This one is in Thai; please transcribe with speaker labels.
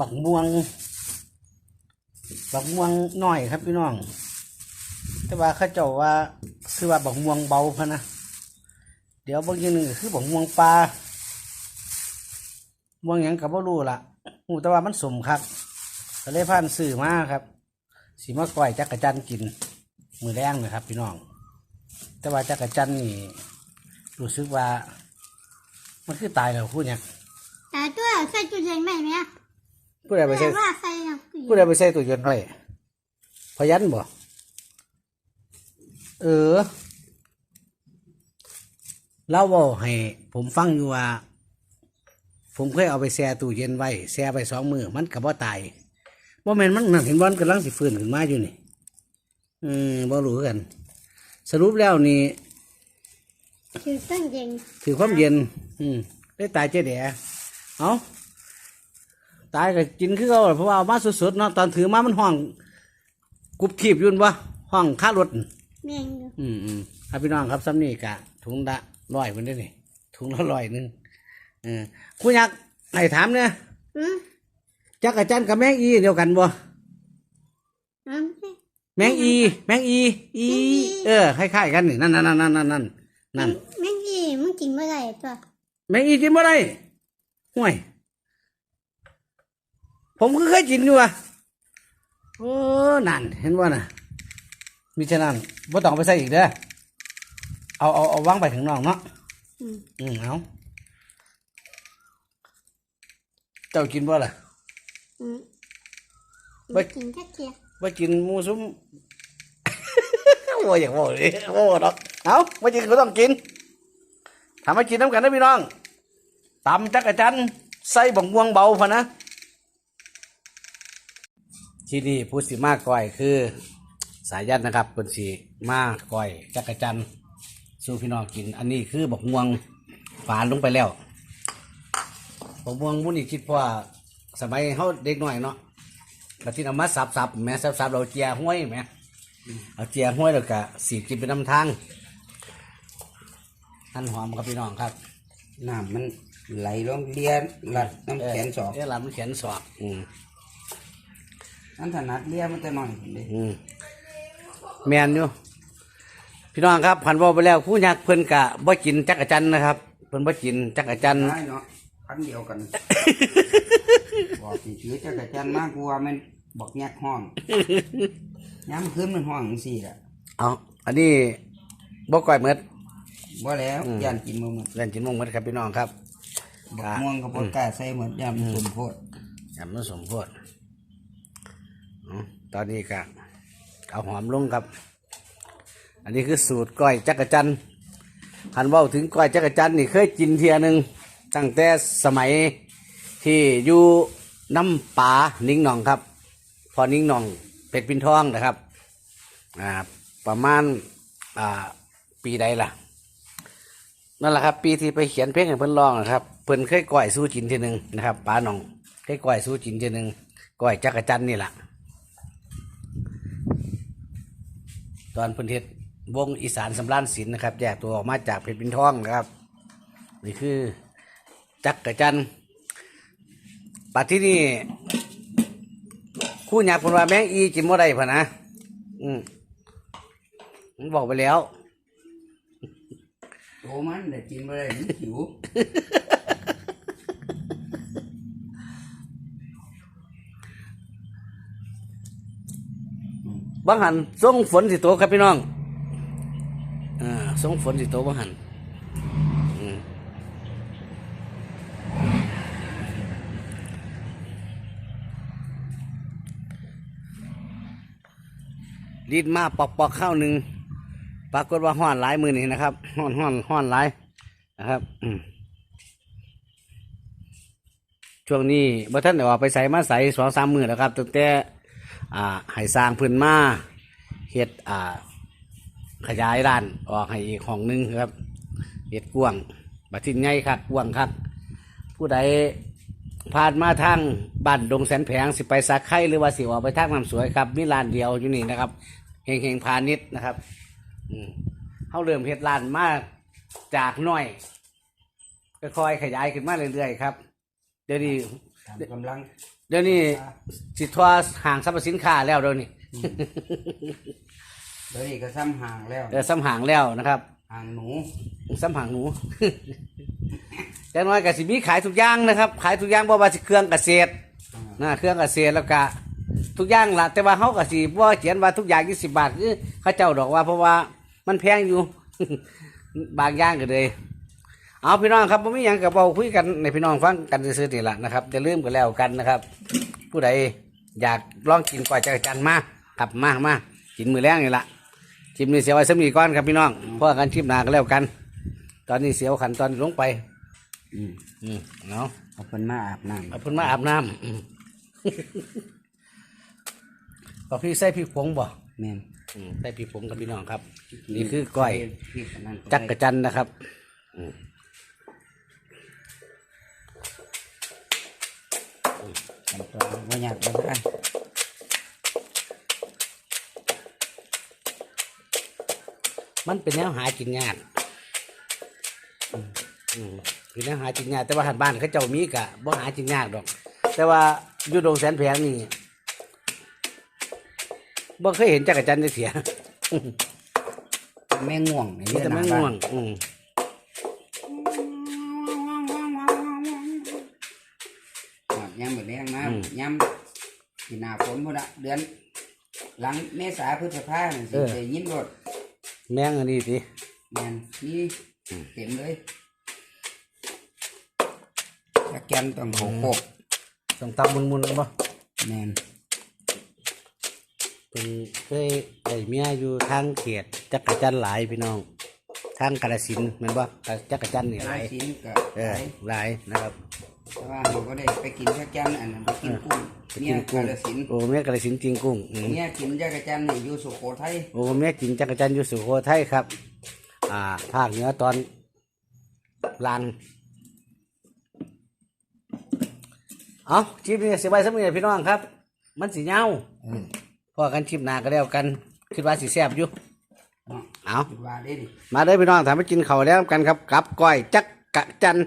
Speaker 1: บักม่วง บักม่วงน้อยครับพี่น้อง แต่ว่าเข้าเจ้าว่าคือว่าบักม่วงเบาพะนะเดี๋ยวบางอย่างหนึ่งคือบักม่วงปลาม่วงหยังกับบ่รู้ละหูแต่ว่ามันสมครับก็เลยผ่านสื่อมาครับสีมะก่อยจักระจันกิน มือแรงนะครับ พี่น้อง แต่ว่าจักระจันนี่รู้สึกว่า มันคือตายแล้วพูดเนี่ย
Speaker 2: แต่ตัวใส่จุดเย็นไหมไหมอะ
Speaker 1: ผู้ใดไปใส่
Speaker 2: แต่ว่าใส่อะ
Speaker 1: ผู้ใดไปใส่ตัวเย็นไว้พยันบ่เออเล่าบอกให้ ผมฟังอยู่ว่า ผมเคยเอาไปแช่ตู้เย็นไว้แช่ไปสองมือมันกับว่าตายว่าแมนมันนั่นเห็นบอลกำลังสิฟื้นขึ้นมาอยู่นี่ อืมบ่รู้คือกัน สรุปแล้วนี่
Speaker 2: คือต้นเย็น
Speaker 1: ถือความเย็น อืมได้ตายเจ๊แดะเอา ตายก็กินคือเขาเพราะว่าเอามาสดๆเนาะตอนถือมามันห้องกรุบทีบอยุ่นวะห้องค่ารถ
Speaker 2: เมียงอยู่
Speaker 1: อืมอืมครับพี่น้องครับซ้ำนี่กะถุงละร้อยมันได้นี่ถุงละร้อยหนึงเออคุณยักษ์ให้ถามเนี่ย
Speaker 2: อืม
Speaker 1: จักอาจารย์กับแมงอีเดียวกันบ่
Speaker 2: อืม
Speaker 1: แมงอี แมงอีอี เออคล้ายๆกันนี่นั่นนั่นนั่นนั่นนั่นนั่นนั่น
Speaker 2: แม่งอีมึงกินเมื่อไหร่ตัว
Speaker 1: แมงอีกินบ่ได้ห่วย ผมก็เคยกินอยู่อะโอ้นั่นเห็นว่าน่ะมิฉะนั้นบ่ต้องเอาไปใส่อีกเด้อเอาเอาเอาวางไปถึงน้องเนาะ
Speaker 2: อืม
Speaker 1: อืมเอาเจ้ากินบ่ล่ะ
Speaker 2: อืม
Speaker 1: ไม่
Speaker 2: กินแค่เกียร์
Speaker 1: บ่กินหมูซุ้ม บ่อยากบอกเลยบ่บอกดอกเอาบ่กินก็ต้องกินทำให้กินน้ำกันนะพี่น้องตำจักรจันทร์ใส่บังม่วงเบาพะนะ ที่นี่ผู้สิมาก้อยคือสายยันนะครับเป็นสีมาก้อยจักรจันทร์สู่พี่น้องกิน อันนี้คือบักม่วงฝานลงไปแล้วบักม่วงมุนี่คิดว่าสมัยเขาเด็กหน่อยเนาะแล้วที่เอามาสับสับๆแหม่สับสับๆเราเจียห้วยแหม่เอาเจียห้วยแล้วก็สีกินเป็นน้ำทางท่านหอมครับพี่น้องครับ
Speaker 3: น้ำมันไหลลงเลียนหลัดน้ำแขนสอก
Speaker 1: เออหลานมันแขนสอกอืม
Speaker 3: อันถนัดเลียมันจะหน่อยเลย
Speaker 1: อืมแมนอยู่พี่น้องครับผ่านว่าไปแล้วผู้ยักษ์เพิ่นกะบ่กินจักรจันทร์นะครับ เพิ่นบ่กินจักรจันทร์
Speaker 3: ได้เนาะพันเดียวกันบอกสิถือจักรจันทร์มากกว่ามันบอกแยกห้องย้ำคืนมันห้องจังสี่แหละ
Speaker 1: เอาอันนี้บ่ก่อยเมด
Speaker 3: บ่แล้ว
Speaker 1: อืม
Speaker 3: ย่านกินมือมัน
Speaker 1: เล่นจินมงเมดครับพี่น้องครับ
Speaker 3: บอกม่วงกับปกล้าใส่เหมือนยำสมโพธิ
Speaker 1: ยำมันสมโพธิเอา ตอนนี้ก็เอาหอมลงครับ อันนี้คือสูตรก้อยจักรจันคันว่าถึงก้อยจักรจันนี่เคยกินเทียหนึ่งตั้งแต่สมัยที่อยู่น้ำป่านิ่งหนองครับ พอนิ่งหนองเป็ดปินทองนะครับอ่าประมาณอ่าปีใดล่ะนั่นแหละครับ ปีที่ไปเขียนเพลงให้เพิ่นร้องนะครับเพิ่นเคยก่อยสู้จินทีหนึ่งนะครับป้าหนองเคยก่อยสู้จินทีหนึ่งก่อยจักรจันนี่แหละ ตอนเพิ่นเฮ็ดวงอีสานสำรานศิลป์นะครับแยกตัวออกมาจากเพชรบินทองนะครับนี่คือจักรจันทร์ปัจที่นี่คู่หยักคนว่าแมงอีกินบ่ได้พะนะอืมผมบอกไปแล้ว
Speaker 3: โตมันแต่กินบ่ได้มันหิว
Speaker 1: บางหันส่งฝนสิโตครับพี่น้องอ่าส่งฝนสิโตบางหันอืมรีดมาปอกปอกข้าวหนึ่งปรากฏว่าห้อนหลายมือนี่นะครับห้อนห้อนห้อนหลายนะครับช่วงนี้บ่ท่านเดี๋ยวไปใส่มาใส่สองสามมือแล้วครับตั้งแต่ อ่าให้สร้างพื้นมาเฮ็ดอ่าขยายร้านออกให้อีกห้องหนึงครับเฮ็ดกว้างบัดทินใหญ่ครับกว้างครับผู้ใดผ่านมาทางบ้านดงแสนแผงสิไปสักไข่หรือว่าสิออกไปทางน้ำสวยครับมีร้านเดียวอยู่นี่นะครับเฮงเฮงพาณิชย์นะครับเขาเริ่มเฮ็ดร้านมาจากน้อยค่อยๆขยายขึ้นมาเรื่อยๆครับ เดี๋ยวนี้
Speaker 3: ตามกำลัง
Speaker 1: เดี๋ยวนี้สิทัวห่างสรรพสินค้าแล้วเดี๋ยวนี้
Speaker 3: เดี๋ยวนี้ก็ซ้ำห่างแล้ว
Speaker 1: เออซ้ำห่างแล้วนะครับ
Speaker 3: ห่างหนู
Speaker 1: ซ้ำห่างหนูจังน้อยก็สิมีขายทุกอย่างนะครับ ขายทุกอย่างบ่ว่าสิเครื่องเกษตร
Speaker 3: อ่า
Speaker 1: นะเครื่องเกษตรแล้วก็ทุกอย่างล่ะแต่ว่าเขาก็สิบ่เขียนว่าทุกอย่างยี่สิบบาทคือเขาเจ้าดอกว่าเพราะว่ามันแพงอยู่ บางอย่างก็เลย เอาพี่น้องครับผมมีอย่างกับเบาคุยกันในพี่น้องฟังกันซื่อๆนี่แหละนะครับจะลืมกันแล้วกันนะครับ ผู้ใดอยากลองกินก๋วยจักรจันทร์มาครับมามากินมือแรงนี่ละชิมนี่เสียวไว้สมีก่อนครับพี่น้องเพราะกันชิมหนากันแล้วกัน ตอนนี้เสียวขันตอนลงไป
Speaker 3: อืม
Speaker 1: อืมเนาะ
Speaker 3: เอาเพิ่นมาอาบน้
Speaker 1: เอาเพิ่นมาอาบน้ำอืมก็พี่ใส่พริกผงบ่ำ
Speaker 3: แม่น
Speaker 1: อืมใส่พริกผงกับพี่น้องครับ นี่คือก้อย
Speaker 3: พริกอันนั้น
Speaker 1: จักกระจันนะครับ อืม
Speaker 3: ขั้นตอนบ่ยากบ่ได้
Speaker 1: มันเป็นแนวหากินยากอืมอืมเป็นแนวหากินยากแต่ว่าหันบ้านเขาเจ้ามีกะบ่หากินยากดอก แต่ว่าอยู่ดงแสนแพงนี่บ่เคยเห็นจักรจันทร์ได้เสีย
Speaker 3: แม่ง่วงนี่
Speaker 1: มีแต่ไม่
Speaker 3: หน้า
Speaker 1: ง่ว
Speaker 3: บ้างน
Speaker 1: อืม
Speaker 3: ยามที่หน้าฝนพุ่นน่ะเดือน หลังเมษาพฤษภาเนี่ยสิได้ยินรถ
Speaker 1: แมงอันนี้สิ
Speaker 3: แม่นนี่เต็มเลยจักแกนต้องโขกโขก
Speaker 1: ต้องตำมุนๆบ่
Speaker 3: แม่น
Speaker 1: เป็นเคยได้เมียอยู่ทางเขตจักรจันทร์หลายพี่น้อง ทางกาฬสินธุ์แมันบ่จักรจันทร์นี่ห
Speaker 3: หลา
Speaker 1: ลายย
Speaker 3: สินก็
Speaker 1: เออ
Speaker 3: หลาย
Speaker 1: หลายนะครับ
Speaker 3: แต่ว่าเราก็ได้ไปกินจักแกนอันนั้นไปกินกุ้ง
Speaker 1: ไป
Speaker 3: เนี่
Speaker 1: กิ
Speaker 3: ย
Speaker 1: นกุ้ง
Speaker 3: กาฬสินธุ์
Speaker 1: โอ้เมียกาฬสินธุ์จริงกุ้งอืม
Speaker 3: เนี่ยกินจักรจันทร์นี่อยู่สุโขทัย
Speaker 1: โอ้เมียกินจักรจันทร์อยู่สุโขทัยครับ อ่าภาคเหนือตอนลางเอาคลิปนี้สิบใบสมัยพี่น้องครับ มันสีเงา
Speaker 3: เออ
Speaker 1: พอกันคลิปหน้าก็แล้วกันคิดว่าสิแซ่บอยู่
Speaker 3: เนาะ
Speaker 1: เอา
Speaker 3: คิดว่าได้ดิ
Speaker 1: มาเด้อพี่น้องถามไปกินข้าวแล้วกันครับกับก้อยจักกะจันทร์